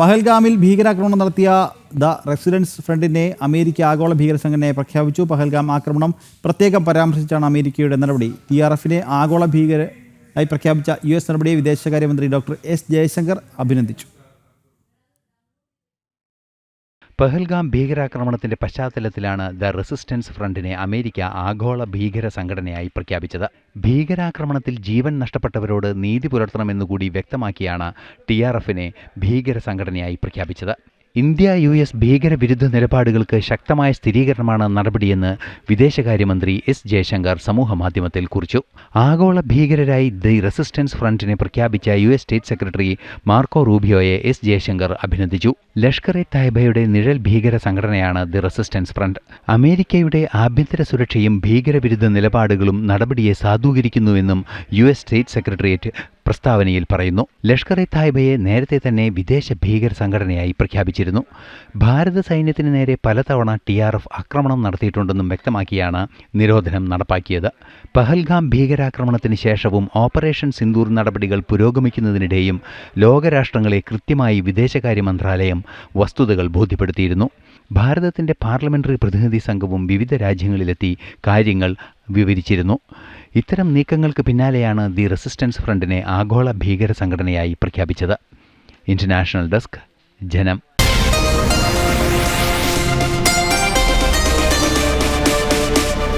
പഹൽഗാമിൽ ഭീകരാക്രമണം നടത്തിയ the residence ഫ്രണ്ടിനെ അമേരിക്ക ആഗോള ഭീകര സംഘടനയെ പ്രഖ്യാപിച്ചു. പഹൽഗാം ആക്രമണം പ്രത്യേകം പരാമർശിച്ചാണ് അമേരിക്കയുടെ നടപടി. ടി ആർ എഫിനെ ആഗോള ഭീകരമായി പ്രഖ്യാപിച്ച യു എസ് നടപടിയെ വിദേശകാര്യമന്ത്രി ഡോക്ടർ എസ് ജയശങ്കർ അഭിനന്ദിച്ചു. പഹൽഗാം ഭീകരാക്രമണത്തിന്റെ പശ്ചാത്തലത്തിലാണ് ദ റെസിസ്റ്റൻസ് ഫ്രണ്ടിനെ അമേരിക്ക ആഗോള ഭീകര സംഘടനയായി പ്രഖ്യാപിച്ചത്. ഭീകരാക്രമണത്തിൽ ജീവൻ നഷ്ടപ്പെട്ടവരോട് നീതി പുലർത്തണമെന്നുകൂടി വ്യക്തമാക്കിയാണ് ടി ആർ എഫിനെ ഭീകര സംഘടനയായി പ്രഖ്യാപിച്ചത്. ഇന്ത്യ യു എസ് ഭീകരവിരുദ്ധ നിലപാടുകൾക്ക് ശക്തമായ സ്ഥിരീകരണമാണ് നടപടിയെന്ന് വിദേശകാര്യമന്ത്രി എസ് ജയശങ്കർ സമൂഹമാധ്യമത്തിൽ കുറിച്ചു. ആഗോള ഭീകരരായി ദി റെസിസ്റ്റൻസ് ഫ്രണ്ടിനെ പ്രഖ്യാപിച്ച U S state secretary Marco റൂബിയോയെ S Jaishankar അഭിനന്ദിച്ചു. ലഷ്കർ എ തായ്ബയുടെ നിഴൽ ഭീകര സംഘടനയാണ് ദി റെസിസ്റ്റൻസ് ഫ്രണ്ട്. അമേരിക്കയുടെ ആഭ്യന്തര സുരക്ഷയും ഭീകരവിരുദ്ധ നിലപാടുകളും നടപടിയെ സാധൂകരിക്കുന്നുവെന്നും യു എസ് സ്റ്റേറ്റ് സെക്രട്ടേറിയറ്റ് പ്രസ്താവനയിൽ പറയുന്നു ലഷ്കർ ഇ തായ്ബയെ നേരത്തെ തന്നെ വിദേശ ഭീകര സംഘടനയായി പ്രഖ്യാപിച്ചിരുന്നു. ഭാരത സൈന്യത്തിന് നേരെ പലതവണ ടി ആർ എഫ് ആക്രമണം നടത്തിയിട്ടുണ്ടെന്നും വ്യക്തമാക്കിയാണ് നിരോധനം നടപ്പാക്കിയത്. പഹൽഗാം ഭീകരാക്രമണത്തിന് ശേഷവും ഓപ്പറേഷൻ സിന്ദൂർ നടപടികൾ പുരോഗമിക്കുന്നതിനിടെയും ലോകരാഷ്ട്രങ്ങളെ കൃത്യമായി വിദേശകാര്യ മന്ത്രാലയം വസ്തുതകൾ ബോധ്യപ്പെടുത്തിയിരുന്നു. ഭാരതത്തിന്റെ പാർലമെന്ററി പ്രതിനിധി സംഘവും വിവിധ രാജ്യങ്ങളിലെത്തി കാര്യങ്ങൾ വിവരിച്ചിരുന്നു. ഇത്തരം നീക്കങ്ങൾക്ക് പിന്നാലെയാണ് ദി റെസിസ്റ്റൻസ് ഫ്രണ്ടിനെ ആഗോള ഭീകര സംഘടനയായി പ്രഖ്യാപിച്ചത്. ഇന്റർനാഷണൽ ഡെസ്ക് ജനം.